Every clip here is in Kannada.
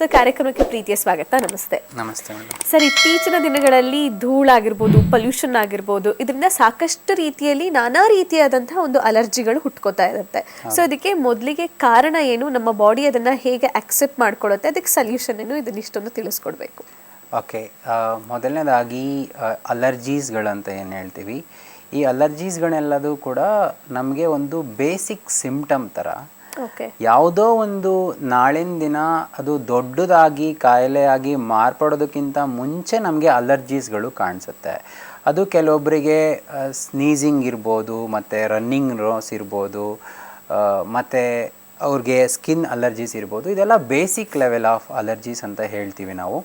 ಸರ್ ಕಾರ್ಯಕ್ರಮಕ್ಕೆ ಪ್ರೀತಿಯ ಸ್ವಾಗತ ನಮಸ್ತೆ. ನಮಸ್ತೆ ಸರ್ ಇತ್ತೀಚಿನ ದಿನಗಳಲ್ಲಿ ಧೂಳಾಗಿರ್ಬೋದು ಪೊಲ್ಯೂಷನ್ ಆಗಿರ್ಬೋದು ಇದರಿಂದ ಸಾಕಷ್ಟು ರೀತಿಯಲ್ಲಿ ನಾನಾ ರೀತಿಯಾದಂತಹ ಒಂದು ಅಲರ್ಜಿಗಳು ಹುಟ್ಕೋತಾ ಇರುತ್ತೆ. ಸೊ ಇದಕ್ಕೆ ಮೊದಲಿಗೆ ಕಾರಣ ಏನು ನಮ್ಮ ಬಾಡಿ ಅದನ್ನ ಹೇಗೆ ಅಕ್ಸೆಪ್ಟ್ ಮಾಡ್ಕೊಳ್ಳುತ್ತೆ ಅದಕ್ಕೆ ಸೊಲ್ಯೂಷನ್ ಏನು ಇದನ್ನ ಇಷ್ಟೊಂದು ತಿಳಿಸ್ಕೊಡ್ಬೇಕು. ಓಕೆ ಮೊದಲನೇದಾಗಿ ಅಲರ್ಜೀಸ್ಗಳಂತ ಏನು ಹೇಳ್ತೀವಿ? ಈ ಅಲರ್ಜೀಸ್ಗಳೆಲ್ಲದೂ ಕೂಡ ನಮಗೆ ಒಂದು ಬೇಸಿಕ್ ಸಿಂಪ್ಟಮ್ ಥರ ಯಾವುದೋ ಒಂದು ನಾಳಿನ ದಿನ ಅದು ದೊಡ್ಡದಾಗಿ, ಕಾಯಿಲೆಯಾಗಿ ಮಾರ್ಪಡೋದಕ್ಕಿಂತ ಮುಂಚೆ ನಮಗೆ ಅಲರ್ಜೀಸ್ಗಳು ಕಾಣಿಸುತ್ತೆ. ಅದು ಕೆಲವೊಬ್ಬರಿಗೆ ಸ್ನೀಸಿಂಗ್ ಇರ್ಬೋದು, ಮತ್ತು ರನ್ನಿಂಗ್ ರೋಸ್ ಇರ್ಬೋದು ಮತ್ತು ಅವ್ರಿಗೆ ಸ್ಕಿನ್ ಅಲರ್ಜೀಸ್ ಇರ್ಬೋದು ಇದೆಲ್ಲ ಬೇಸಿಕ್ ಲೆವೆಲ್ ಆಫ್ ಅಲರ್ಜೀಸ್ ಅಂತ ಹೇಳ್ತೀವಿ ನಾವು.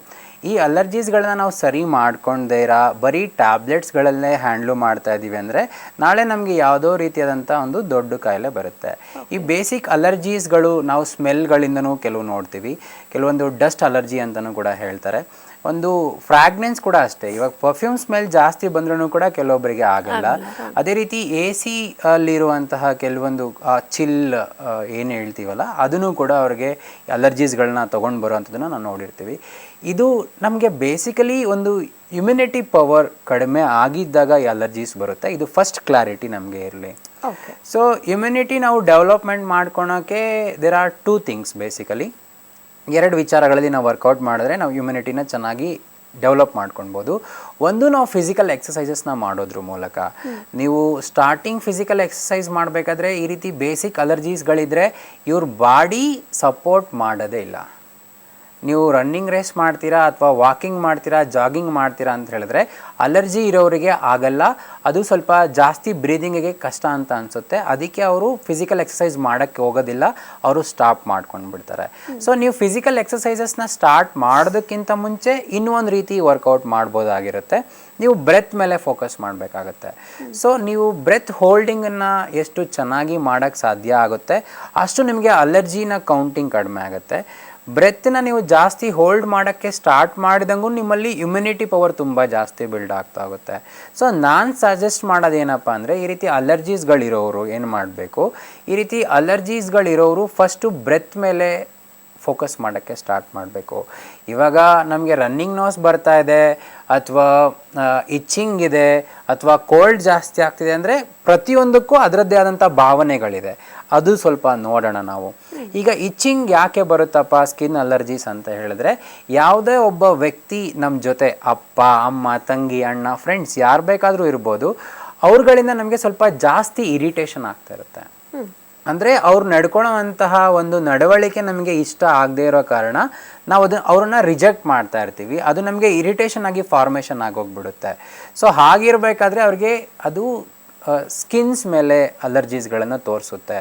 ಈ ಅಲರ್ಜೀಸ್ಗಳನ್ನ ನಾವು ಸರಿ ಮಾಡ್ಕೊಂಡೇ ಇರೋ ಬರೀ ಟ್ಯಾಬ್ಲೆಟ್ಸ್ಗಳಲ್ಲೇ ಹ್ಯಾಂಡ್ಲು ಮಾಡ್ತಾ ಇದ್ದೀವಿ ಅಂದರೆ ನಾಳೆ ನಮಗೆ ಯಾವುದೋ ರೀತಿಯಾದಂಥ ಒಂದು ದೊಡ್ಡ ಕಾಯಿಲೆ ಬರುತ್ತೆ. ಈ ಬೇಸಿಕ್ ಅಲರ್ಜೀಸ್ಗಳು ನಾವು ಸ್ಮೆಲ್ಗಳಿಂದನೂ ಕೆಲವು ನೋಡ್ತೀವಿ. ಕೆಲವೊಂದು ಡಸ್ಟ್ ಅಲರ್ಜಿ ಅಂತಲೂ ಕೂಡ ಹೇಳ್ತಾರೆ. ಒಂದು ಫ್ರಾಗ್ನೆನ್ಸ್ ಕೂಡ ಅಷ್ಟೇ. ಇವಾಗ ಪರ್ಫ್ಯೂಮ್ ಸ್ಮೆಲ್ ಜಾಸ್ತಿ ಬಂದ್ರೂ ಕೂಡ ಕೆಲವೊಬ್ಬರಿಗೆ ಆಗಲ್ಲ. ಅದೇ ರೀತಿ ಎ ಸಿ ಅಲ್ಲಿರುವಂತಹ ಕೆಲವೊಂದು ಚಿಲ್ ಏನು ಹೇಳ್ತೀವಲ್ಲ ಅದನ್ನು ಕೂಡ ಅವ್ರಿಗೆ ಅಲರ್ಜೀಸ್ಗಳನ್ನ ತೊಗೊಂಡು ಬರುವಂಥದ್ದನ್ನು ನಾವು ನೋಡಿರ್ತೀವಿ. ಇದು ನಮಗೆ ಬೇಸಿಕಲಿ ಒಂದು ಇಮ್ಯುನಿಟಿ ಪವರ್ ಕಡಿಮೆ ಆಗಿದ್ದಾಗ ಈ ಅಲರ್ಜೀಸ್ ಬರುತ್ತೆ. ಇದು ಫಸ್ಟ್ ಕ್ಲಾರಿಟಿ ನಮಗೆ ಇರಲಿ. ಸೊ ಇಮ್ಯುನಿಟಿ ನಾವು development ಮಾಡ್ಕೊಳೋಕ್ಕೆ there are two things basically ಎರಡು ವಿಚಾರಗಳಲ್ಲಿ ನಾವು ವರ್ಕೌಟ್ ಮಾಡಿದ್ರೆ ನಾವು ಇಮ್ಯುನಿಟಿನ ಚೆನ್ನಾಗಿ ಡೆವಲಪ್ ಮಾಡ್ಕೊಳ್ಬೋದು. ಒಂದು ನಾವು ಫಿಸಿಕಲ್ ಎಕ್ಸಸೈಸಸ್ನ ಮಾಡೋದ್ರ ಮೂಲಕ. ನೀವು ಸ್ಟಾರ್ಟಿಂಗ್ ಫಿಸಿಕಲ್ ಎಕ್ಸಸೈಸ್ ಮಾಡಬೇಕಾದ್ರೆ ಈ ರೀತಿ ಬೇಸಿಕ್ ಅಲರ್ಜೀಸ್ಗಳಿದ್ರೆ ಇವ್ರ ಬಾಡಿ ಸಪೋರ್ಟ್ ಮಾಡೋದೇ ಇಲ್ಲ. ನೀವು ರನ್ನಿಂಗ್ ರೇಸ್ ಮಾಡ್ತೀರಾ ಅಥವಾ ವಾಕಿಂಗ್ ಮಾಡ್ತೀರಾ ಜಾಗಿಂಗ್ ಮಾಡ್ತೀರಾ ಅಂತ ಹೇಳಿದ್ರೆ ಅಲರ್ಜಿ ಇರೋರಿಗೆ ಆಗಲ್ಲ. ಅದು ಸ್ವಲ್ಪ ಜಾಸ್ತಿ ಬ್ರೀದಿಂಗಿಗೆ ಕಷ್ಟ ಅಂತ ಅನಿಸುತ್ತೆ. ಅದಕ್ಕೆ ಅವರು ಫಿಸಿಕಲ್ ಎಕ್ಸಸೈಸ್ ಮಾಡೋಕ್ಕೆ ಹೋಗೋದಿಲ್ಲ. ಅವರು ಸ್ಟಾಪ್ ಮಾಡ್ಕೊಂಡು ಬಿಡ್ತಾರೆ. ಸೊ ನೀವು ಫಿಸಿಕಲ್ ಎಕ್ಸಸೈಸಸ್ನ ಸ್ಟಾರ್ಟ್ ಮಾಡೋದಕ್ಕಿಂತ ಮುಂಚೆ ಇನ್ನೊಂದು ರೀತಿ ವರ್ಕೌಟ್ ಮಾಡ್ಬೋದಾಗಿರುತ್ತೆ. ನೀವು ಬ್ರೆತ್ ಮೇಲೆ ಫೋಕಸ್ ಮಾಡಬೇಕಾಗತ್ತೆ. ಸೊ ನೀವು ಬ್ರೆತ್ ಹೋಲ್ಡಿಂಗನ್ನು ಎಷ್ಟು ಚೆನ್ನಾಗಿ ಮಾಡೋಕ್ಕೆ ಸಾಧ್ಯ ಆಗುತ್ತೆ? ಅಷ್ಟು ನಿಮಗೆ ಅಲರ್ಜಿನ ಕೌಂಟಿಂಗ್ ಕಡಿಮೆ ಆಗುತ್ತೆ. ಬ್ರೆತ್ನ ನೀವು ಜಾಸ್ತಿ ಹೋಲ್ಡ್ ಮಾಡೋಕ್ಕೆ ಸ್ಟಾರ್ಟ್ ಮಾಡಿದಂಗೂ ನಿಮ್ಮಲ್ಲಿ ಇಮ್ಯುನಿಟಿ ಪವರ್ ತುಂಬ ಜಾಸ್ತಿ ಬಿಲ್ಡ್ ಆಗ್ತಾ ಹೋಗುತ್ತೆ ಸೊ ನಾನು ಸಜೆಸ್ಟ್ ಮಾಡೋದೇನಪ್ಪ ಅಂದರೆ ಈ ರೀತಿ ಅಲರ್ಜೀಸ್ಗಳಿರೋರು ಏನು ಮಾಡಬೇಕು? ಈ ರೀತಿ ಅಲರ್ಜೀಸ್ಗಳಿರೋರು ಫಸ್ಟು ಬ್ರೆತ್ ಮೇಲೆ ಫೋಕಸ್ ಮಾಡೋಕ್ಕೆ ಸ್ಟಾರ್ಟ್ ಮಾಡಬೇಕು. ಇವಾಗ ನಮಗೆ ರನ್ನಿಂಗ್ ನೋಸ್ ಬರ್ತಾ ಇದೆ, ಅಥವಾ ಇಚ್ಚಿಂಗ್ ಇದೆ, ಅಥವಾ ಕೋಲ್ಡ್ ಜಾಸ್ತಿ ಆಗ್ತಿದೆ ಅಂದರೆ ಪ್ರತಿಯೊಂದಕ್ಕೂ ಅದರದ್ದೇ ಆದಂಥ ಭಾವನೆಗಳಿದೆ. ಅದು ಸ್ವಲ್ಪ ನೋಡೋಣ ನಾವು. ಈಗ ಇಚ್ಚಿಂಗ್ ಯಾಕೆ ಬರುತ್ತಪ್ಪ? ಸ್ಕಿನ್ ಅಲರ್ಜೀಸ್ ಅಂತ ಹೇಳಿದ್ರೆ ಯಾವುದೇ ಒಬ್ಬ ವ್ಯಕ್ತಿ ನಮ್ಮ ಜೊತೆ ಅಪ್ಪ, ಅಮ್ಮ, ತಂಗಿ, ಅಣ್ಣ ಫ್ರೆಂಡ್ಸ್ ಯಾರು ಬೇಕಾದರೂ ಇರ್ಬೋದು, ಅವ್ರುಗಳಿಂದ ನಮಗೆ ಸ್ವಲ್ಪ ಜಾಸ್ತಿ ಇರಿಟೇಷನ್ ಆಗ್ತಾ ಇರುತ್ತೆ. ಅಂದರೆ ಅವ್ರು ನಡ್ಕೊಳ್ಳೋವಂತಹ ಒಂದು ನಡವಳಿಕೆ ನಮಗೆ ಇಷ್ಟ ಆಗದೇ ಇರೋ ಕಾರಣ ನಾವು ಅದನ್ನ ಅವ್ರನ್ನ ರಿಜೆಕ್ಟ್ ಮಾಡ್ತಾ ಇರ್ತೀವಿ. ಅದು ನಮಗೆ ಇರಿಟೇಷನ್ ಆಗಿ ಫಾರ್ಮೇಷನ್ ಆಗೋಗ್ಬಿಡುತ್ತೆ. ಸೊ ಹಾಗಿರಬೇಕಾದ್ರೆ ಅವ್ರಿಗೆ ಅದು ಸ್ಕಿನ್ಸ್ ಮೇಲೆ ಅಲರ್ಜೀಸ್ಗಳನ್ನು ತೋರಿಸುತ್ತೆ.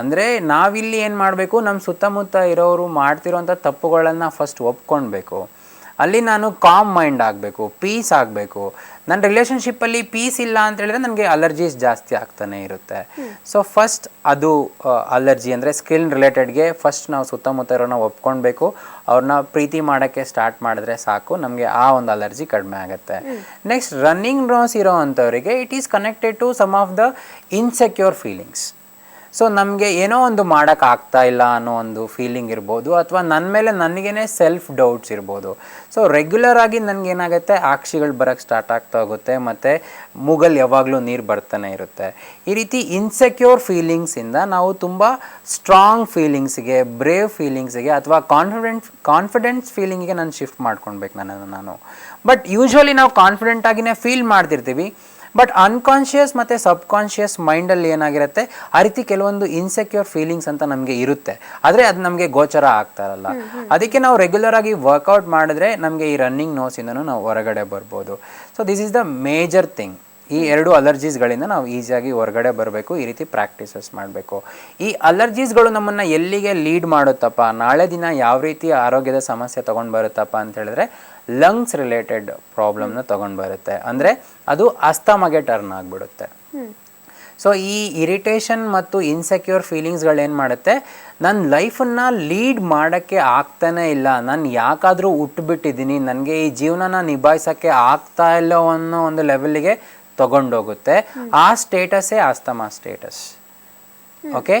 ಅಂದರೆ ನಾವಿಲ್ಲಿ ಏನು ಮಾಡಬೇಕು ನಮ್ಮ ಸುತ್ತಮುತ್ತ ಇರೋರು ಮಾಡ್ತಿರೋಂಥ ತಪ್ಪುಗಳನ್ನು ಫಸ್ಟ್ ಒಪ್ಕೊಳ್ಬೇಕು ಅಲ್ಲಿ ನಾನು ಕಾಮ್ ಮೈಂಡ್ ಆಗಬೇಕು ಪೀಸ್ ಆಗಬೇಕು. ನನ್ನ ರಿಲೇಷನ್ಶಿಪ್ಪಲ್ಲಿ ಪೀಸ್ ಇಲ್ಲ ಅಂತ ಹೇಳಿದ್ರೆ ನನಗೆ ಅಲರ್ಜೀಸ್ ಜಾಸ್ತಿ ಆಗ್ತಾನೆ ಇರುತ್ತೆ. ಸೊ ಫಸ್ಟ್ ಅದು ಅಲರ್ಜಿ ಅಂದರೆ ಸ್ಕಿಲ್ ರಿಲೇಟೆಡ್ಗೆ ಫಸ್ಟ್ ನಾವು ಸುತ್ತಮುತ್ತ ಇರೋನ ಒಪ್ಕೊಳ್ಬೇಕು. ಅವ್ರನ್ನ ಪ್ರೀತಿ ಮಾಡೋಕ್ಕೆ ಸ್ಟಾರ್ಟ್ ಮಾಡಿದ್ರೆ ಸಾಕು. ನಮಗೆ ಆ ಒಂದು ಅಲರ್ಜಿ ಕಡಿಮೆ ಆಗುತ್ತೆ. ನೆಕ್ಸ್ಟ್ ರನ್ನಿಂಗ್ ರೋಸ್ ಇರೋ ಅಂಥವರಿಗೆ it is connected to some of the insecure feelings so ನಮಗೆ ಏನೋ ಒಂದು ಮಾಡೋಕ್ಕಾಗ್ತಾ ಇಲ್ಲ ಅನ್ನೋ ಒಂದು ಫೀಲಿಂಗ್ ಇರ್ಬೋದು, ಅಥವಾ ನನ್ನ ಮೇಲೆ ನನಗೇನೆ ಸೆಲ್ಫ್ ಡೌಟ್ಸ್ ಇರ್ಬೋದು. ಸೊ ರೆಗ್ಯುಲರ್ ಆಗಿ ನನಗೇನಾಗುತ್ತೆ ಆಕ್ಷಿಗಳು ಬರೋಕ್ಕೆ ಸ್ಟಾರ್ಟ್ ಆಗ್ತಾ ಹೋಗುತ್ತೆ, ಮತ್ತು ಮುಗಲ್ ಯಾವಾಗಲೂ ನೀರು ಬರ್ತಾನೆ ಇರುತ್ತೆ. ಈ ರೀತಿ ಇನ್ಸೆಕ್ಯೂರ್ ಫೀಲಿಂಗ್ಸಿಂದ ನಾವು ತುಂಬ ಸ್ಟ್ರಾಂಗ್ ಫೀಲಿಂಗ್ಸಿಗೆ ಬ್ರೇವ್ ಫೀಲಿಂಗ್ಸಿಗೆ ಅಥವಾ ಕಾನ್ಫಿಡೆಂಟ್ ಕಾನ್ಫಿಡೆನ್ಸ್ ಫೀಲಿಂಗಿಗೆ ನಾನು ಶಿಫ್ಟ್ ಮಾಡ್ಕೊಳ್ಬೇಕು ನನ್ನನ್ನು ನಾನು. ಬಟ್ ಯೂಶ್ವಲಿ ನಾವು ಕಾನ್ಫಿಡೆಂಟ್ ಆಗಿನೇ ಫೀಲ್ ಮಾಡ್ತಿರ್ತೀವಿ. ಬಟ್ ಅನ್ಕಾನ್ಷಿಯಸ್ ಮತ್ತು ಸಬ್ಕಾನ್ಷಿಯಸ್ ಮೈಂಡಲ್ಲಿ ಏನಾಗಿರುತ್ತೆ ಆ ರೀತಿ ಕೆಲವೊಂದು ಇನ್ಸೆಕ್ಯೂರ್ ಫೀಲಿಂಗ್ಸ್ ಅಂತ ನಮಗೆ ಇರುತ್ತೆ. ಆದರೆ ಅದು ನಮಗೆ ಗೋಚರ ಆಗ್ತಾ ಇರಲ್ಲ. ಅದಕ್ಕೆ ನಾವು ರೆಗ್ಯುಲರ್ ಆಗಿ ವರ್ಕೌಟ್ ಮಾಡಿದ್ರೆ ನಮಗೆ ಈ ರನ್ನಿಂಗ್ ನೋಸಿಂದನೂ ನಾವು ಹೊರಗಡೆ ಬರ್ಬೋದು. So this is the major thing ಈ ಎರಡು ಅಲರ್ಜೀಸ್ಗಳಿಂದ ನಾವು ಈಸಿಯಾಗಿ ಹೊರಗಡೆ ಬರಬೇಕು ಈ ರೀತಿ ಪ್ರಾಕ್ಟೀಸಸ್ ಮಾಡಬೇಕು. ಈ ಅಲರ್ಜೀಸ್ಗಳು ನಮ್ಮನ್ನು ಎಲ್ಲಿಗೆ ಲೀಡ್ ಮಾಡುತ್ತಪ್ಪ? ನಾಳೆ ದಿನ ಯಾವ ರೀತಿ ಆರೋಗ್ಯದ ಸಮಸ್ಯೆ ತೊಗೊಂಡು ಬರುತ್ತಪ್ಪ ಅಂತ ಹೇಳಿದ್ರೆ ಲಂಗ್ಸ್ ರಿಲೇಟೆಡ್ ಪ್ರಾಬ್ಲಮ್ನ ತೊಗೊಂಡು ಬರುತ್ತೆ. ಅಂದರೆ ಅದು ಅಸ್ತಮಗೆ ಟರ್ನ್ ಆಗಿಬಿಡುತ್ತೆ. ಸೊ ಈ ಇರಿಟೇಷನ್ ಮತ್ತು ಇನ್ಸೆಕ್ಯೂರ್ ಫೀಲಿಂಗ್ಸ್ಗಳು ಏನು ಮಾಡುತ್ತೆ? ನನ್ನ ಲೈಫನ್ನ ಲೀಡ್ ಮಾಡೋಕ್ಕೆ ಆಗ್ತಾನೇ ಇಲ್ಲ. ನಾನು ಯಾಕಾದರೂ ಹುಟ್ಟುಬಿಟ್ಟಿದ್ದೀನಿ ನನಗೆ ಈ ಜೀವನನ ನಿಭಾಯಿಸೋಕ್ಕೆ ಆಗ್ತಾ ಇಲ್ಲ ಅನ್ನೋ ಒಂದು ಲೆವೆಲ್ಗೆ ತಗೊಂಡೋಗುತ್ತೆ. ಆ ಸ್ಟೇಟಸ್ಸೇ ಆಸ್ತಮಾ ಸ್ಟೇಟಸ್ ಓಕೆ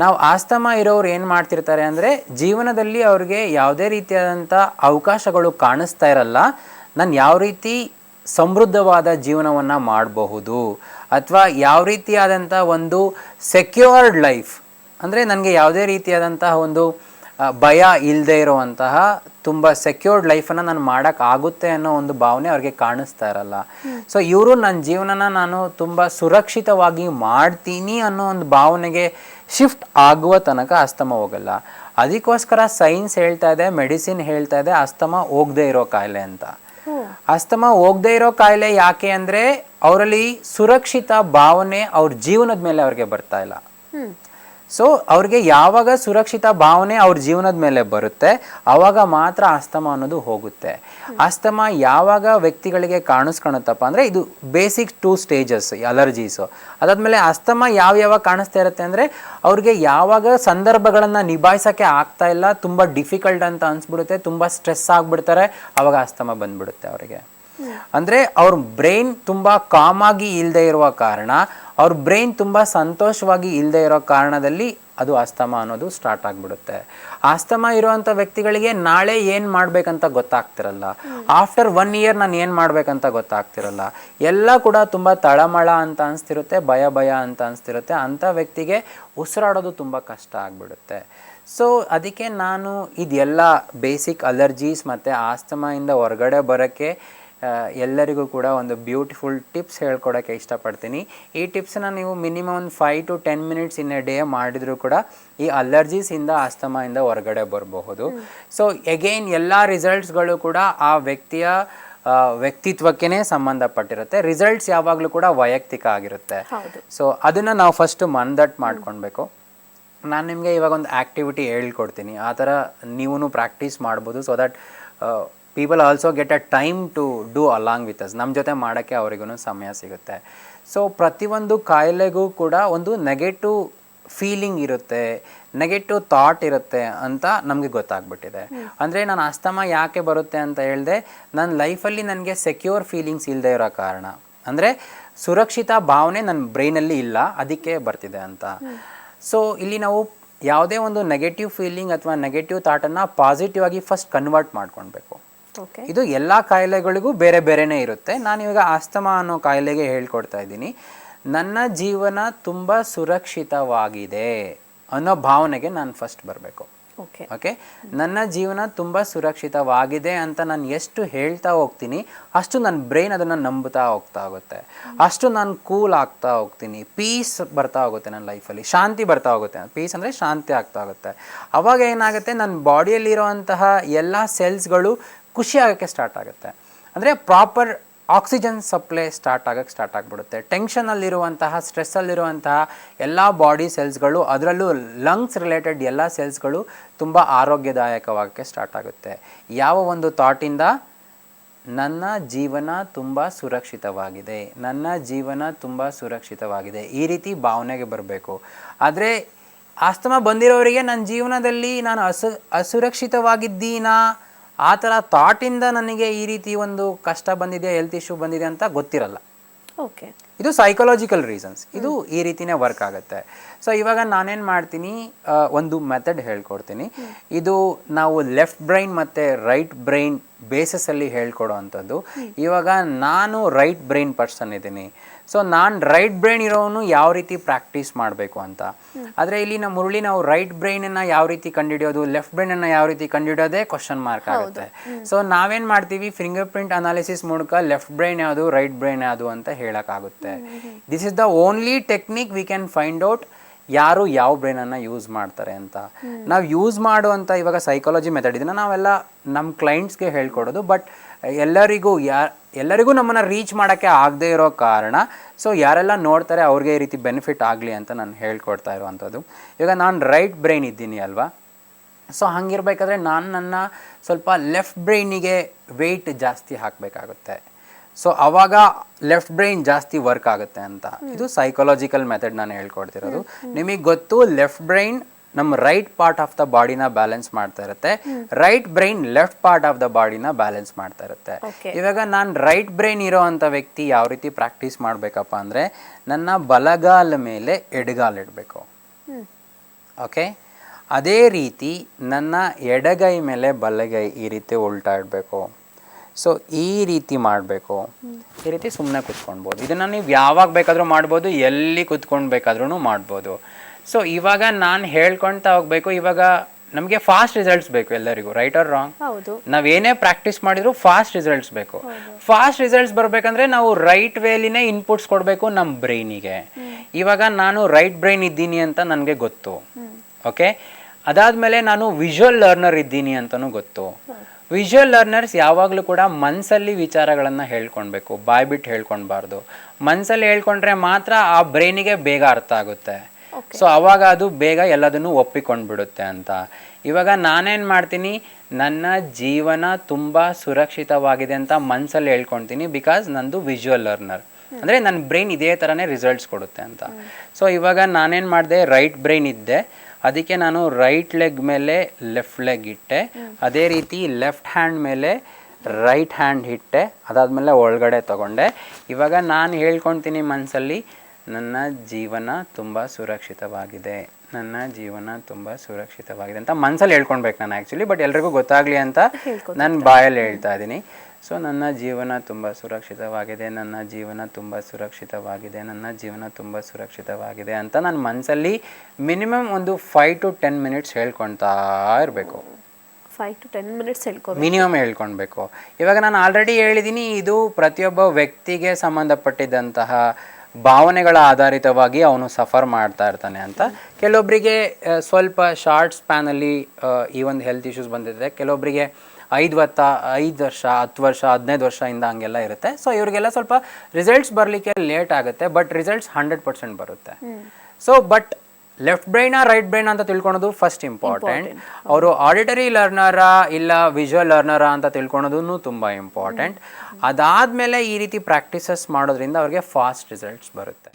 ನಾವು ಆಸ್ತಮ ಇರೋರು ಏನು ಮಾಡ್ತಿರ್ತಾರೆ ಅಂದರೆ ಜೀವನದಲ್ಲಿ ಅವ್ರಿಗೆ ಯಾವುದೇ ರೀತಿಯಾದಂಥ ಅವಕಾಶಗಳು ಕಾಣಿಸ್ತಾ ಇರಲ್ಲ. ನಾನು ಯಾವ ರೀತಿ ಸಮೃದ್ಧವಾದ ಜೀವನವನ್ನು ಮಾಡಬಹುದು. ಅಥವಾ ಯಾವ ರೀತಿಯಾದಂಥ ಒಂದು ಸೆಕ್ಯೂರ್ಡ್ ಲೈಫ್ ಅಂದರೆ ನನಗೆ ಯಾವುದೇ ರೀತಿಯಾದಂತಹ ಒಂದು ಭಯ ಇಲ್ಲದೆ ಇರುವಂತಹ ತುಂಬ ಸೆಕ್ಯೂರ್ಡ್ ಲೈಫನ್ನು ನಾನು ಮಾಡೋಕ್ಕಾಗುತ್ತೆ ಅನ್ನೋ ಒಂದು ಭಾವನೆ ಅವ್ರಿಗೆ ಕಾಣಿಸ್ತಾ ಇರಲ್ಲ. ಸೊ ಇವರು ನನ್ನ ಜೀವನನ ನಾನು ತುಂಬ ಸುರಕ್ಷಿತವಾಗಿ ಮಾಡ್ತೀನಿ ಅನ್ನೋ ಒಂದು ಭಾವನೆಗೆ ಶಿಫ್ಟ್ ಆಗುವ ತನಕ ಅಸ್ತಮ ಹೋಗಲ್ಲ. ಅದಕ್ಕೋಸ್ಕರ ಸೈನ್ಸ್ ಹೇಳ್ತಾ ಇದೆ ಮೆಡಿಸಿನ್ ಹೇಳ್ತಾ ಇದೆ ಅಸ್ತಮ ಹೋಗದೆ ಇರೋ ಕಾಯಿಲೆ ಅಂತ. ಅಸ್ತಮ ಹೋಗದೆ ಇರೋ ಕಾಯಿಲೆ ಯಾಕೆ ಅಂದರೆ ಅವರಲ್ಲಿ ಸುರಕ್ಷಿತ ಭಾವನೆ ಅವ್ರ ಜೀವನದ ಮೇಲೆ ಅವ್ರಿಗೆ ಬರ್ತಾ ಇಲ್ಲ. ಸೊ ಅವ್ರಿಗೆ ಯಾವಾಗ ಸುರಕ್ಷಿತ ಭಾವನೆ ಅವ್ರ ಜೀವನದ ಮೇಲೆ ಬರುತ್ತೆ ಆವಾಗ ಮಾತ್ರ ಅಸ್ತಮ ಅನ್ನೋದು ಹೋಗುತ್ತೆ. ಅಸ್ತಮ ಯಾವಾಗ ವ್ಯಕ್ತಿಗಳಿಗೆ ಕಾಣಿಸ್ಕೊಳುತ್ತಪ್ಪ ಅಂದರೆ ಇದು ಬೇಸಿಕ್ ಟೂ ಸ್ಟೇಜಸ್ ಅಲರ್ಜೀಸು ಅದಾದಮೇಲೆ ಅಸ್ತಮ ಯಾವ ಯಾವಾಗ ಕಾಣಿಸ್ತಾ ಇರುತ್ತೆ ಅಂದರೆ ಅವ್ರಿಗೆ ಯಾವಾಗ ಸಂದರ್ಭಗಳನ್ನು ನಿಭಾಯಿಸೋಕ್ಕೆ ಆಗ್ತಾ ಇಲ್ಲ, ತುಂಬ ಡಿಫಿಕಲ್ಟ್ ಅಂತ ಅನಿಸ್ಬಿಡುತ್ತೆ, ತುಂಬ ಸ್ಟ್ರೆಸ್ ಆಗಿಬಿಡ್ತಾರೆ ಆವಾಗ ಅಸ್ತಮ ಬಂದ್ಬಿಡುತ್ತೆ ಅವರಿಗೆ. ಅಂದರೆ ಅವ್ರ ಬ್ರೈನ್ ತುಂಬ ಕಾಮಾಗಿ ಇಲ್ಲದೆ ಇರುವ ಕಾರಣ, ಅವ್ರ ಬ್ರೈನ್ ತುಂಬ ಸಂತೋಷವಾಗಿ ಇಲ್ಲದೆ ಇರೋ ಕಾರಣದಲ್ಲಿ ಅದು ಅಸ್ತಮ ಅನ್ನೋದು ಸ್ಟಾರ್ಟ್ ಆಗಿಬಿಡುತ್ತೆ. ಅಸ್ತಮ ಇರುವಂಥ ವ್ಯಕ್ತಿಗಳಿಗೆ ನಾಳೆ ಏನು ಮಾಡಬೇಕಂತ ಗೊತ್ತಾಗ್ತಿರಲ್ಲ. ಆಫ್ಟರ್ ಒನ್ ಇಯರ್ ನಾನು ಏನು ಮಾಡಬೇಕಂತ ಗೊತ್ತಾಗ್ತಿರಲ್ಲ. ಎಲ್ಲ ಕೂಡ ತುಂಬ ತಳಮಳ ಅಂತ ಅನಿಸ್ತಿರುತ್ತೆ, ಭಯ ಭಯ ಅಂತ ಅನಿಸ್ತಿರುತ್ತೆ. ಅಂಥ ವ್ಯಕ್ತಿಗೆ ಉಸಿರಾಡೋದು ತುಂಬ ಕಷ್ಟ ಆಗಿಬಿಡುತ್ತೆ. ಸೊ ಅದಕ್ಕೆ ನಾನು ಇದೆಲ್ಲ ಬೇಸಿಕ್ ಅಲರ್ಜೀಸ್ ಮತ್ತು ಇಂದ ಹೊರಗಡೆ ಬರೋಕ್ಕೆ ಎಲ್ಲರಿಗೂ ಕೂಡ ಒಂದು ಬ್ಯೂಟಿಫುಲ್ ಟಿಪ್ಸ್ ಹೇಳ್ಕೊಡೋಕ್ಕೆ ಇಷ್ಟಪಡ್ತೀನಿ. ಈ ಟಿಪ್ಸನ್ನ ನೀವು ಮಿನಿಮಮ್ ಒಂದು five to ten minutes in a day ಮಾಡಿದರೂ ಕೂಡ ಈ ಅಲರ್ಜೀಸಿಂದ ಇಂದ ಹೊರಗಡೆ ಬರಬಹುದು. ಸೊ ಎಗೈನ್ ಎಲ್ಲ ರಿಸಲ್ಟ್ಸ್ಗಳು ಕೂಡ ಆ ವ್ಯಕ್ತಿಯ ವ್ಯಕ್ತಿತ್ವಕ್ಕೆ ಸಂಬಂಧಪಟ್ಟಿರುತ್ತೆ. ರಿಸಲ್ಟ್ಸ್ ಯಾವಾಗಲೂ ಕೂಡ ವೈಯಕ್ತಿಕ ಆಗಿರುತ್ತೆ. ಸೊ ಅದನ್ನು ನಾವು ಫಸ್ಟ್ ಮನ್ದಟ್ ಮಾಡ್ಕೊಳ್ಬೇಕು ನಾನು ನಿಮಗೆ ಇವಾಗ ಒಂದು ಆ್ಯಕ್ಟಿವಿಟಿ ಹೇಳ್ಕೊಡ್ತೀನಿ. ಆ ಥರ ನೀವು ಪ್ರಾಕ್ಟೀಸ್ ಮಾಡ್ಬೋದು so that people also get a time to do along with us ನಮ್ಮ ಜೊತೆ ಮಾಡೋಕ್ಕೆ ಅವರಿಗೂ ಸಮಯ ಸಿಗುತ್ತೆ. ಸೊ ಪ್ರತಿಯೊಂದು ಕಾಯಿಲೆಗೂ ಕೂಡ ಒಂದು ನೆಗೆಟಿವ್ ಫೀಲಿಂಗ್ ಇರುತ್ತೆ ನೆಗೆಟಿವ್ ಥಾಟ್ ಇರುತ್ತೆ ಅಂತ ನಮಗೆ ಗೊತ್ತಾಗ್ಬಿಟ್ಟಿದೆ. ಅಂದರೆ ನಾನು ಅಸ್ತಮ ಯಾಕೆ ಬರುತ್ತೆ ಅಂತ ಹೇಳಿದೆ, ನನ್ನ ಲೈಫಲ್ಲಿ ನನಗೆ ಸೆಕ್ಯೂರ್ ಫೀಲಿಂಗ್ಸ್ ಇಲ್ಲದೆ ಇರೋ ಕಾರಣ. ಅಂದರೆ ಸುರಕ್ಷಿತ ಭಾವನೆ ನನ್ನ ಬ್ರೈನಲ್ಲಿ ಇಲ್ಲ, ಅದಕ್ಕೆ ಬರ್ತಿದೆ ಅಂತ. ಸೊ ಇಲ್ಲಿ ನಾವು ಯಾವುದೇ ಒಂದು ನೆಗೆಟಿವ್ ಫೀಲಿಂಗ್ ಅಥವಾ ನೆಗೆಟಿವ್ ಥಾಟನ್ನು ಪಾಸಿಟಿವ್ ಆಗಿ ಫಸ್ಟ್ ಕನ್ವರ್ಟ್ ಮಾಡ್ಕೊಳ್ಬೇಕು. ಇದು ಎಲ್ಲ ಕಾಯಿಲೆಗಳಿಗೂ ಬೇರೆ ಬೇರೆನೇ ಇರುತ್ತೆ. ನಾನು ಇವಾಗ ಆಸ್ತಮಾ ಅನ್ನೋ ಕಾಯಿಲೆಗೆ ಹೇಳ್ಕೊಡ್ತಾ ಇದ್ದೀನಿ. ನನ್ನ ಜೀವನ ತುಂಬ ಸುರಕ್ಷಿತವಾಗಿದೆ ಅನ್ನೋ ಭಾವನೆಗೆ ನಾನು ಫಸ್ಟ್ ಬರಬೇಕು. ಓಕೆ ಓಕೆ ನನ್ನ ಜೀವನ ತುಂಬ ಸುರಕ್ಷಿತವಾಗಿದೆ ಅಂತ ನಾನು ಎಷ್ಟು ಹೇಳ್ತಾ ಹೋಗ್ತೀನಿ ಅಷ್ಟು ನನ್ನ ಬ್ರೈನ್ ಅದನ್ನು ನಂಬುತ್ತಾ ಹೋಗ್ತಾ ಹೋಗುತ್ತೆ. ಅಷ್ಟು ನಾನು ಕೂಲ್ ಆಗ್ತಾ ಹೋಗ್ತೀನಿ. ಪೀಸ್ ಬರ್ತಾ ಹೋಗುತ್ತೆ ನನ್ನ ಲೈಫಲ್ಲಿ ಶಾಂತಿ ಬರ್ತಾ ಹೋಗುತ್ತೆ. ಪೀಸ್ ಅಂದರೆ ಶಾಂತಿ ಆಗ್ತಾ ಹೋಗುತ್ತೆ. ಅವಾಗ ಏನಾಗುತ್ತೆ ನನ್ನ ಬಾಡಿಯಲ್ಲಿರುವಂತಹ ಎಲ್ಲ ಸೆಲ್ಸ್ಗಳು ಖುಷಿ ಆಗೋಕ್ಕೆ ಸ್ಟಾರ್ಟ್ ಆಗುತ್ತೆ. ಅಂದರೆ ಪ್ರಾಪರ್ ಆಕ್ಸಿಜನ್ ಸಪ್ಲೈ ಸ್ಟಾರ್ಟ್ ಆಗೋಕ್ಕೆ ಸ್ಟಾರ್ಟ್ ಆಗಿಬಿಡುತ್ತೆ. ಟೆನ್ಷನಲ್ಲಿರುವಂತಹ ಸ್ಟ್ರೆಸ್ಸಲ್ಲಿರುವಂತಹ ಎಲ್ಲ ಬಾಡಿ ಸೆಲ್ಸ್ಗಳು ಅದರಲ್ಲೂ ಲಂಗ್ಸ್ ರಿಲೇಟೆಡ್ ಎಲ್ಲ ಸೆಲ್ಸ್ಗಳು ತುಂಬ ಆರೋಗ್ಯದಾಯಕವಾಗಕ್ಕೆ ಸ್ಟಾರ್ಟ್ ಆಗುತ್ತೆ. ಯಾವ ಒಂದು ಥಾಟಿಂದ ನನ್ನ ಜೀವನ ತುಂಬ ಸುರಕ್ಷಿತವಾಗಿದೆ. ನನ್ನ ಜೀವನ ತುಂಬ ಸುರಕ್ಷಿತವಾಗಿದೆ. ಈ ರೀತಿ ಭಾವನೆಗೆ ಬರಬೇಕು. ಆದರೆ ಆಸ್ತಮ ಬಂದಿರೋರಿಗೆ, ನನ್ನ ಜೀವನದಲ್ಲಿ ನಾನು ಅಸು, ಅಸುರಕ್ಷಿತವಾಗಿದ್ದೀನಾ? ಆ ಥರ ಥಾಟಿಂದ ನನಗೆ ಈ ರೀತಿ ಒಂದು ಕಷ್ಟ ಬಂದಿದೆ ಹೆಲ್ತ್ ಇಶ್ಯೂ ಬಂದಿದೆ ಅಂತ ಗೊತ್ತಿರಲ್ಲ. ಓಕೆ ಇದು ಸೈಕಲಾಜಿಕಲ್ ರೀಸನ್ಸ್ ಇದು ಈ ರೀತಿನೇ ವರ್ಕ್ ಆಗುತ್ತೆ. ಸೊ ಇವಾಗ ನಾನೇನು ಮಾಡ್ತೀನಿ ಒಂದು ಮೆಥಡ್ ಹೇಳ್ಕೊಡ್ತೀನಿ. ಇದು ನಾವು ಲೆಫ್ಟ್ ಬ್ರೈನ್ ಮತ್ತು ರೈಟ್ ಬ್ರೈನ್ ಬೇಸಸಲ್ಲಿ ಹೇಳ್ಕೊಡೋ ಅಂಥದ್ದು. ಇವಾಗ ನಾನು ರೈಟ್ ಬ್ರೈನ್ ಪರ್ಸನ್ ಇದ್ದೀನಿ. ಸೊ ನಾನು ರೈಟ್ ಬ್ರೈನ್ ಇರೋನು ಯಾವ ರೀತಿ ಪ್ರಾಕ್ಟೀಸ್ ಮಾಡಬೇಕು ಅಂತ. ಆದರೆ ಇಲ್ಲಿ ನಮ್ಮ ಮುರುಳಿ ನಾವು ರೈಟ್ ಬ್ರೈನನ್ನು ಯಾವ ರೀತಿ ಕಂಡುಹಿಡಿಯೋದು ಲೆಫ್ಟ್ ಬ್ರೈನನ್ನು ಯಾವ ರೀತಿ ಕಂಡುಹಿಡಿಯೋದೇ ಕ್ವಶನ್ ಮಾರ್ಕ್ ಆಗುತ್ತೆ. ಸೊ ನಾವೇನು ಮಾಡ್ತೀವಿ ಫಿಂಗರ್ ಪ್ರಿಂಟ್ ಅನಾಲಿಸಿಸ್ ಮೂಲಕ ಲೆಫ್ಟ್ ಬ್ರೈನ್ ಯಾವುದು ರೈಟ್ ಬ್ರೈನ್ ಯಾವುದು ಅಂತ ಹೇಳೋಕ್ಕಾಗುತ್ತೆ. This is the only technique we can find out ಯಾರು ಯಾವ ಬ್ರೈನನ್ನು ಯೂಸ್ ಮಾಡ್ತಾರೆ ಅಂತ. ನಾವು ಯೂಸ್ ಮಾಡುವಂಥ ಇವಾಗ ಸೈಕಾಲಜಿ ಮೆಥಡ್ ಇದನ್ನು ನಾವೆಲ್ಲ ನಮ್ಮ ಕ್ಲೈಂಟ್ಸ್ಗೆ ಹೇಳ್ಕೊಡೋದು ಬಟ್ ಎಲ್ಲರಿಗೂ ಯಾ ಎಲ್ಲರಿಗೂ ನಮ್ಮನ್ನು ರೀಚ್ ಮಾಡೋಕ್ಕೆ ಆಗದೆ ಇರೋ ಕಾರಣ ಸೊ ಯಾರೆಲ್ಲ ನೋಡ್ತಾರೆ ಅವ್ರಿಗೆ ಈ ರೀತಿ ಬೆನಿಫಿಟ್ ಆಗಲಿ ಅಂತ ನಾನು ಹೇಳ್ಕೊಡ್ತಾ ಇರುವಂಥದ್ದು. ಈಗ ನಾನು ರೈಟ್ ಬ್ರೈನ್ ಇದ್ದೀನಿ ಅಲ್ವಾ? ಸೊ ಹಂಗಿರ್ಬೇಕಾದ್ರೆ ನಾನು ನನ್ನ ಸ್ವಲ್ಪ ಲೆಫ್ಟ್ ಬ್ರೈನಿಗೆ ವೆಯ್ಟ್ ಜಾಸ್ತಿ ಹಾಕಬೇಕಾಗುತ್ತೆ. ಸೊ ಅವಾಗ ಲೆಫ್ಟ್ ಬ್ರೈನ್ ಜಾಸ್ತಿ ವರ್ಕ್ ಆಗುತ್ತೆ ಅಂತ. ಇದು ಸೈಕಾಲಜಿಕಲ್ ಮೆಥಡ್ ನಾನು ಹೇಳ್ಕೊಡ್ತಿರೋದು. ನಿಮಗೆ ಗೊತ್ತು ಲೆಫ್ಟ್ ಬ್ರೈನ್ ನಮ್ಮ ರೈಟ್ ಪಾರ್ಟ್ ಆಫ್ ದ ಬಾಡಿನ ಬ್ಯಾಲೆನ್ಸ್ ಮಾಡ್ತಾ ಇರುತ್ತೆ. Right brain left part of the ಬಾಡಿನ ಬ್ಯಾಲೆನ್ಸ್ ಮಾಡ್ತಾ ಇರುತ್ತೆ. ಇವಾಗ ನಾನು ರೈಟ್ ಬ್ರೈನ್ ಇರೋ ಅಂಥ ವ್ಯಕ್ತಿ ಯಾವ ರೀತಿ ಪ್ರಾಕ್ಟೀಸ್ ಮಾಡಬೇಕಪ್ಪ ಅಂದರೆ ನನ್ನ ಬಲಗಾಲ ಮೇಲೆ ಎಡಗಾಲ್ ಇಡಬೇಕು. ಓಕೆ? ಅದೇ ರೀತಿ ನನ್ನ ಎಡಗೈ ಮೇಲೆ ಬಲಗೈ ಈ ರೀತಿ ಉಲ್ಟಾ ಇಡಬೇಕು. ಸೊ ಈ ರೀತಿ ಮಾಡಬೇಕು. ಈ ರೀತಿ ಸುಮ್ಮನೆ ಕುತ್ಕೊಳ್ಬೋದು. ಇದನ್ನು ನೀವು ಯಾವಾಗ ಬೇಕಾದರೂ ಮಾಡ್ಬೋದು ಎಲ್ಲಿ ಕುತ್ಕೊಂಡು ಬೇಕಾದ್ರೂ ಮಾಡ್ಬೋದು. ಸೊ ಇವಾಗ ನಾನು ಹೇಳ್ಕೊಳ್ತಾ ಹೋಗ್ಬೇಕು ಇವಾಗ ನಮಗೆ ಫಾಸ್ಟ್ ರಿಸಲ್ಟ್ಸ್ ಬೇಕು ಎಲ್ಲರಿಗೂ ರೈಟ್ ಆರ್ ರಾಂಗ್ ಹೌದು. ನಾವೇನೇ ಪ್ರಾಕ್ಟೀಸ್ ಮಾಡಿದ್ರು ಫಾಸ್ಟ್ ರಿಸಲ್ಟ್ಸ್ ಬೇಕು. ಫಾಸ್ಟ್ ರಿಸಲ್ಟ್ಸ್ ಬರಬೇಕಂದ್ರೆ ನಾವು ರೈಟ್ ವೇಲಿನೇ ಇನ್ಪುಟ್ಸ್ ಕೊಡಬೇಕು ನಮ್ಮ ಬ್ರೈನಿಗೆ ಇವಾಗ ನಾನು ರೈಟ್ ಬ್ರೈನ್ ಇದ್ದೀನಿ ಅಂತ ನನಗೆ ಗೊತ್ತು. ಓಕೆ ಅದಾದಮೇಲೆ ನಾನು ವಿಜುವಲ್ ಲರ್ನರ್ ಇದ್ದೀನಿ ಅಂತಲೂ ಗೊತ್ತು. ವಿಜುವಲ್ ಲರ್ನರ್ಸ್ ಯಾವಾಗಲೂ ಕೂಡ ಮನಸ್ಸಲ್ಲಿ ವಿಚಾರಗಳನ್ನು ಹೇಳ್ಕೊಳ್ಬೇಕು ಬಾಯ್ಬಿಟ್ಟು ಹೇಳ್ಕೊಳ್ಬಾರ್ದು ಮನಸ್ಸಲ್ಲಿ ಹೇಳ್ಕೊಂಡ್ರೆ ಮಾತ್ರ ಆ ಬ್ರೈನಿಗೆ ಬೇಗ ಅರ್ಥ ಆಗುತ್ತೆ. ಸೊ ಅವಾಗ ಅದು ಬೇಗ ಎಲ್ಲದನ್ನು ಒಪ್ಪಿಕೊಂಡು ಬಿಡುತ್ತೆ ಅಂತ. ಇವಾಗ ನಾನೇನು ಮಾಡ್ತೀನಿ? ನನ್ನ ಜೀವನ ತುಂಬ ಸುರಕ್ಷಿತವಾಗಿದೆ ಅಂತ ಮನಸ್ಸಲ್ಲಿ ಹೇಳ್ಕೊಳ್ತೀನಿ ಬಿಕಾಸ್ ನಂದು ವಿಜುವಲ್ ಲರ್ನರ್ ಅಂದರೆ ನನ್ನ ಬ್ರೈನ್ ಇದೇ ಥರನೇ ರಿಸಲ್ಟ್ಸ್ ಕೊಡುತ್ತೆ ಅಂತ. ಸೊ ಇವಾಗ ನಾನೇನು ಮಾಡಿದೆ? ರೈಟ್ ಬ್ರೈನ್ ಇದ್ದೆ. ಅದಕ್ಕೆ ನಾನು ರೈಟ್ ಲೆಗ್ ಮೇಲೆ ಲೆಫ್ಟ್ ಲೆಗ್ ಇಟ್ಟೆ. ಅದೇ ರೀತಿ ಲೆಫ್ಟ್ ಹ್ಯಾಂಡ್ ಮೇಲೆ ರೈಟ್ ಹ್ಯಾಂಡ್ ಇಟ್ಟೆ. ಅದಾದಮೇಲೆ ಒಳಗಡೆ ತಗೊಂಡೆ. ಇವಾಗ ನಾನು ಹೇಳ್ಕೊತೀನಿ ಮನಸ್ಸಲ್ಲಿ ನನ್ನ ಜೀವನ ತುಂಬ ಸುರಕ್ಷಿತವಾಗಿದೆ. ನನ್ನ ಜೀವನ ತುಂಬ ಸುರಕ್ಷಿತವಾಗಿದೆ ಅಂತ ಮನಸ್ಸಲ್ಲಿ ಹೇಳ್ಕೊಳ್ಬೇಕು ನಾನು ಆ್ಯಕ್ಚುಲಿ ಬಟ್ ಎಲ್ರಿಗೂ ಗೊತ್ತಾಗಲಿ ಅಂತ ನಾನು ಬಾಯಲ್ಲಿ ಹೇಳ್ತಾ ಇದ್ದೀನಿ ಸೊ ನನ್ನ ಜೀವನ ತುಂಬ ಸುರಕ್ಷಿತವಾಗಿದೆ ನನ್ನ ಜೀವನ ತುಂಬ ಸುರಕ್ಷಿತವಾಗಿದೆ ನನ್ನ ಜೀವನ ತುಂಬ ಸುರಕ್ಷಿತವಾಗಿದೆ ಅಂತ ನಾನು ಮನಸ್ಸಲ್ಲಿ ಮಿನಿಮಮ್ ಒಂದು ಫೈವ್ ಟು ಟೆನ್ ಮಿನಿಟ್ಸ್ ಹೇಳ್ಕೊಳ್ತಾ ಇರಬೇಕು. ಫೈವ್ ಟು ಟೆನ್ ಮಿನಿಟ್ಸ್ ಹೇಳ್ಕೊ ಮಿನಿಮಮ್ ಹೇಳ್ಕೊಳ್ಬೇಕು ಇವಾಗ ನಾನು ಆಲ್ರೆಡಿ ಹೇಳಿದ್ದೀನಿ ಇದು ಪ್ರತಿಯೊಬ್ಬ ವ್ಯಕ್ತಿಗೆ ಸಂಬಂಧಪಟ್ಟಿದ್ದಂತಹ ಭಾವನೆಗಳ ಆಧಾರಿತವಾಗಿ ಅವನು ಸಫರ್ ಮಾಡ್ತಾ ಇರ್ತಾನೆ ಅಂತ. ಕೆಲವೊಬ್ಬರಿಗೆ ಸ್ವಲ್ಪ ಶಾರ್ಟ್ ಸ್ಪ್ಯಾನಲ್ಲಿ ಈ ಒಂದು ಹೆಲ್ತ್ ಇಶ್ಯೂಸ್ ಬಂದಿದೆ. ಕೆಲವೊಬ್ಬರಿಗೆ ಐದು ವರ್ಷ ಐದು ವರ್ಷ ಹತ್ತು ವರ್ಷ ಹದಿನೈದು ವರ್ಷದಿಂದ ಹಂಗೆಲ್ಲ ಇರುತ್ತೆ. ಸೊ ಇವರಿಗೆಲ್ಲ ಸ್ವಲ್ಪ ರಿಸಲ್ಟ್ಸ್ ಬರಲಿಕ್ಕೆ ಲೇಟ್ ಆಗುತ್ತೆ ಬಟ್ ರಿಸಲ್ಟ್ಸ್ ಹಂಡ್ರೆಡ್ ಪರ್ಸೆಂಟ್ ಬರುತ್ತೆ. ಸೊ ಬಟ್ ಲೆಫ್ಟ್ ಬ್ರೈನಾ ರೈಟ್ ಬ್ರೈನ್ ಅಂತ ತಿಳ್ಕೊಳೋದು ಫಸ್ಟ್ ಇಂಪಾರ್ಟೆಂಟ್ ಅವರು ಆಡಿಟರಿ ಲರ್ನರಾ ಇಲ್ಲ ವಿಜುವಲ್ ಲರ್ನರಾ ಅಂತ ತಿಳ್ಕೊಳೋದು ತುಂಬ ಇಂಪಾರ್ಟೆಂಟ್ ಅದಾದ್ಮೇಲೆ ಈ ರೀತಿ ಪ್ರಾಕ್ಟೀಸಸ್ ಮಾಡೋದ್ರಿಂದ ಅವ್ರಿಗೆ ಫಾಸ್ಟ್ ರಿಸಲ್ಟ್ಸ್ ಬರುತ್ತೆ.